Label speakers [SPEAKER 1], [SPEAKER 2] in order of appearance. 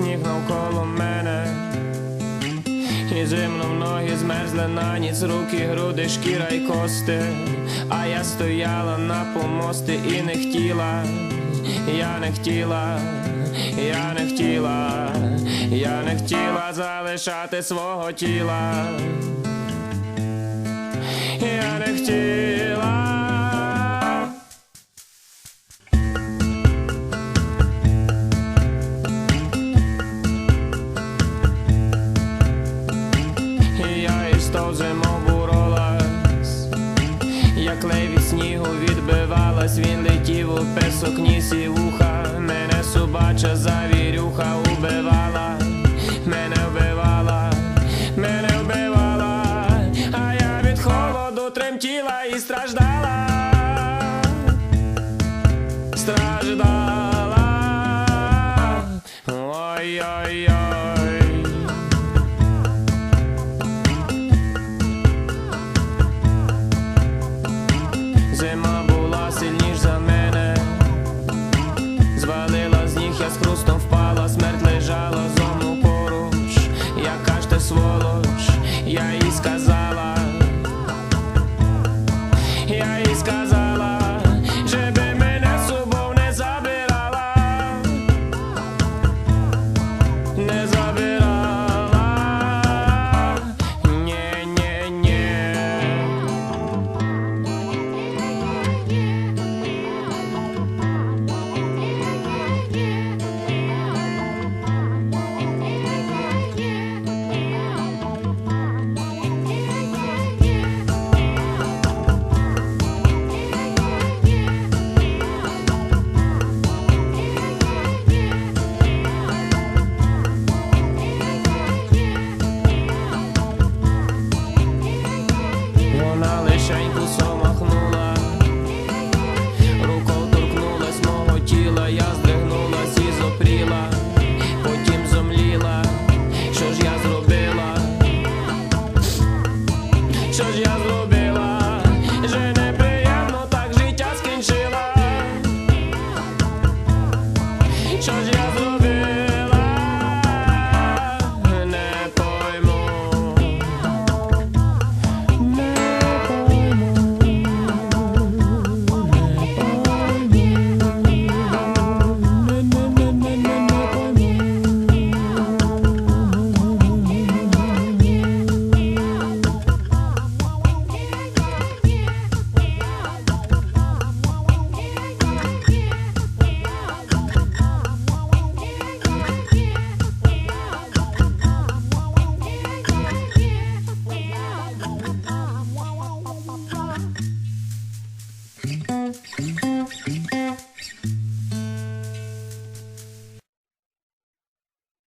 [SPEAKER 1] сніг навколо мене. І зимно ноги змерзли на ніц, руки, груди, шкіра й кости. А я стояла на помости і не хотіла, я не хотіла, я не хотіла, я не хотіла залишати свого тіла. Я із зимов як леві снігу відбивалась, він летів у песок, ніс і вуха, мене собача заві cause I Mm-hmm.